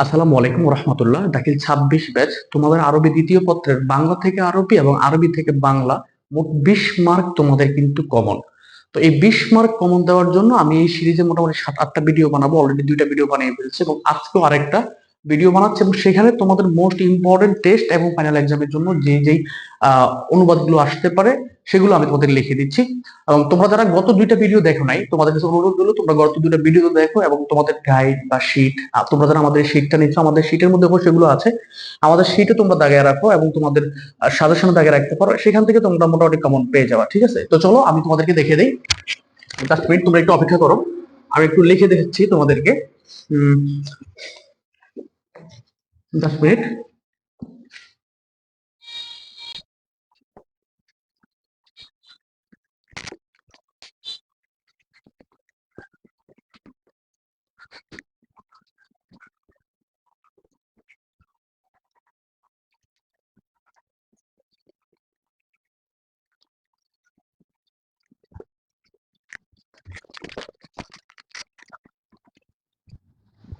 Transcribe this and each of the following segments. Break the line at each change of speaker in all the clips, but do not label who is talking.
আসসালামু আলাইকুম রহমতুল্লাহ দাখিল ছাব্বিশ ব্যাচ, তোমাদের আরবি দ্বিতীয় পত্রের বাংলা থেকে আরবি এবং আরবি থেকে বাংলা মোট বিশ মার্ক তোমাদের কিন্তু কমন তো এই বিশ মার্ক কমন দেওয়ার জন্য আমি এই সিরিজে মোটামুটি সাত আটটা ভিডিও বানাবো অলরেডি দুইটা ভিডিও বানিয়ে ফেলছি এবং আজকেও আরেকটা ভিডিও বানাচ্ছি এবং সেখানে তোমাদের মোস্ট ইম্পর্টেন্ট টেস্ট এবং ফাইনাল এক্সামের জন্য যে যেই অনুবাদগুলো আসতে পারে সেগুলো আমি তোমাদের লিখে দিচ্ছি। এবং তোমরা যারা গত দুইটা ভিডিও দেখো নাই, তোমাদের কাছে অনুরোধ হলো তোমরা গত দুইটা ভিডিও দেখো এবং তোমাদের গাইড বা শিট তোমরা যারা আমাদের শিটটা নিচ্ছ, আমাদের শিটের মধ্যে সেগুলো আছে। আমাদের শিটে তোমরা দাগিয়ে রাখো এবং তোমাদের সাজেশন দাগিয়ে রাখতে পারো। সেখান থেকে তোমরা মোটামুটি কমন পেয়ে যাবা, ঠিক আছে? তো চলো, আমি তোমাদেরকে দেখে দিই। জাস্ট মিনিট তোমরা একটু অপেক্ষা করো। আমি একটু লিখে দেখছি তোমাদেরকে। জাস্ট মিনিট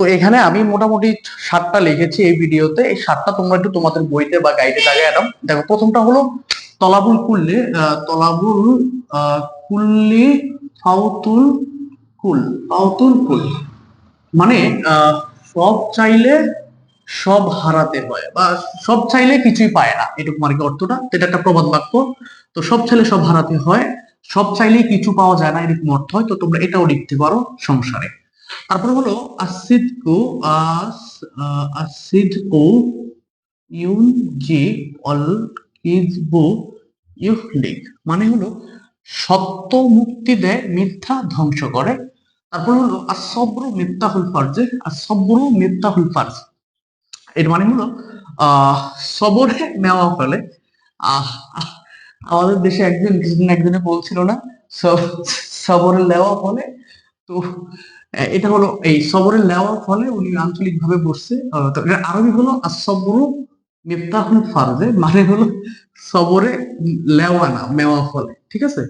তো এখানে আমি মোটামুটি সাতটা লিখেছি এই ভিডিওতে। এই সাতটা তোমরা একটু তোমাদের বইতে বা গাইডে দাগে অ্যাডাম দেখো, প্রথমটা হলো তলাবুল কুল্লি। তলাবুল কুল্লি ফাউতুল কুল ফাউতুল কুল। মানে সব চাইলে সব হারাতে হয় বা সব চাইলে কিছুই পায় না। এটুকু মানে কি অর্থটা। এটা একটা প্রবাদ বাক্য। তো সব চাইলে সব হারাতে হয়, সব চাইলেই কিছু পাওয়া যায় না, এরকম অর্থ হয়। তো তোমরা এটাও লিখতে পারো, সংসারে। তারপরে হলো আসিদকু আস আসিদকু ইউনজি অল, কিজবু, ইউহলিক। মানে হলো সত্য মুক্তি দেয়, মিথ্যা ধ্বংস করে। তারপর হলো আসব্রু মিথ্যাহুল ফার্জে আসব্রু মিথ্যাহুল ফার্জ। এর মানে হলো আহ সবরে নেওয়া ফলে আহ আমাদের দেশে একজন কিছুদিন একজনে বলছিল না, সব- সবরে নেওয়া ফলে তো এটা হলো এই সবরের নেওয়ার ফলে উনি আঞ্চলিক ভাবে বসছে আরবি হলো আসবরু ফারজে মানে হলো সবরে লেওয়া না মেওয়া ফলে ঠিক আছে?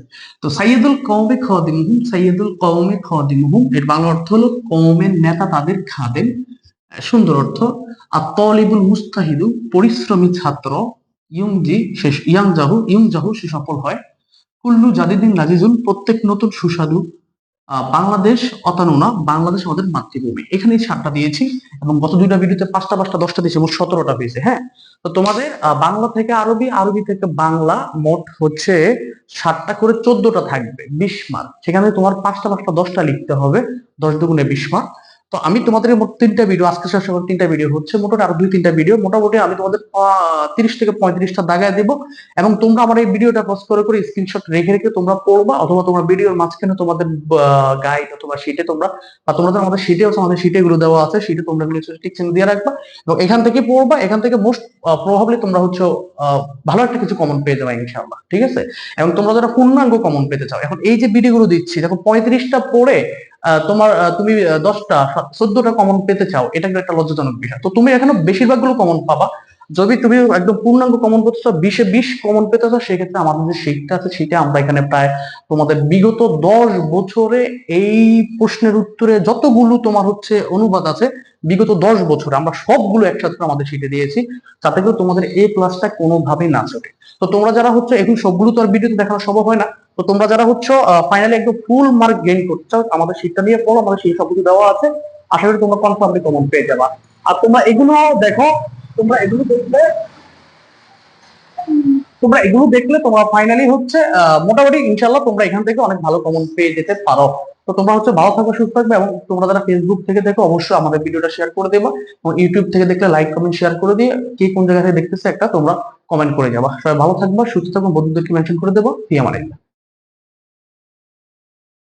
তো সাইয়দুল কওমে খাদিমুহুম সাইয়দুল কওমে খাদিমুহুম এর বাংলা অর্থ হলো কওমের নেতা তাদের আহ, সুন্দর অর্থ আর তলিবুল মুস্তাহিদু পরিশ্রমী ছাত্র ইয়ংজি শেষ ইয়াং জাহু ইয়ং জাহু সে সফল হয় কুল্লু জাদিদিন নাজিজুল প্রত্যেক নতুন সুস্বাদু বাংলাদেশ অতানুনা বাংলাদেশ আমাদের মাতৃভূমি। এখানে সাতটা দিয়েছি এবং গত দুইটা ভিডিওতে পাঁচটা পাঁচটা, দশটা দিয়েছি, মোট সতেরোটা পেয়েছে হ্যাঁ? তো তোমাদের বাংলা থেকে আরবি আরবি থেকে বাংলা মোট হচ্ছে সাতটা করে চোদ্দটা থাকবে, বিশ মার্ক সেখানে তোমার পাঁচটা পাঁচটা, দশটা লিখতে হবে, দশ দুগুণে বিশ মার্ক তো আমি তোমাদের মোট তিনটা ভিডিও আজকে তিনটা ভিডিও হচ্ছে, মোটামুটি আরও দুই তিনটা ভিডিও মোটামুটি আমি তোমাদের তিরিশ থেকে পঁয়ত্রিশটা দাগায় দেবো। এবং তোমরা আমার এই ভিডিওটা পোস্ট করে করে স্ক্রিনশট রেখে রেখে তোমরা পড়বা, অথবা তোমরা ভিডিওর মাঝখানে তোমাদের গাইড অথবা শিটে তোমরা, বা তোমরা আমাদের শিটে আছে, আমাদের শিটে গুলো দেওয়া আছে শিটে তোমরা এগুলো দিয়ে রাখবা। এবং এখান থেকে পড়বা, এখান থেকে মোস্ট প্রভাবলি তোমরা হচ্ছে ভালো একটা কিছু কমন পেয়ে যাবে, ইনশাআল্লাহ, ঠিক আছে? এবং তোমরা যারা পূর্ণাঙ্গ কমন পেতে চাও, এখন এই যে ভিডিওগুলো দিচ্ছি, দেখো পঁয়ত্রিশটা পড়ে তোমার তুমি দশটা চোদ্দটা কমন পেতে চাও, এটা কিন্তু একটা লজ্জাজনক বিষয়। তো তুমি এখানে বেশিরভাগগুলো কমন পাবা। যদি তুমি একদম পূর্ণাঙ্গ কমন করতে চাও, বিশে বিশ কমন পেতে চাও, সেক্ষেত্রে আমাদের যে শিটটা আছে, সেটা আমরা এখানে প্রায় তোমাদের বিগত দশ বছরে এই প্রশ্নের উত্তরে যতগুলো তোমার হচ্ছে অনুবাদ আছে, বিগত দশ বছরে আমরা সবগুলো একসাথে আমাদের শিটে দিয়েছি, যাতে করে তোমাদের এই ক্লাসটা কোনোভাবেই না চলে। তো তোমরা যারা হচ্ছে এখন সবগুলো তো আর ভিডিওতে দেখানো সম্ভব হয় না তো তোমরা যারা হচ্ছে ফাইনালি একদম ফুল মার্ক গেইন চাও আমাদের শিটটা নিয়ে পড়ো, আমাদের সেই সবকিছু দেওয়া আছে। আশা করি তোমরা কনফার্মলি কমন পেয়ে যাবা। আর তোমরা এগুলো দেখো, তোমরা এগুলো দেখলে, তোমরা এগুলো দেখলে তোমরা ফাইনালি হচ্ছে মোটামুটি ইনশাল্লাহ তোমরা এখান থেকে অনেক ভালো কমন পেয়ে যেতে পারো। তো তোমরা হচ্ছে ভালো থাকবে সুস্থ থাকবে এবং তোমরা যারা ফেসবুক থেকে দেখো, অবশ্যই আমাদের ভিডিওটা শেয়ার করে দেবা এবং ইউটিউব থেকে দেখলে লাইক কমেন্ট শেয়ার করে দিয়ে কে কোন জায়গা থেকে দেখতেছে একটা তোমরা কমেন্ট করে যাবা। সবাই ভালো থাকবা, সুস্থ থাকবে, বন্ধুদেরকে মেনশন করে দেবো ফিয়ামালাইল্লাহ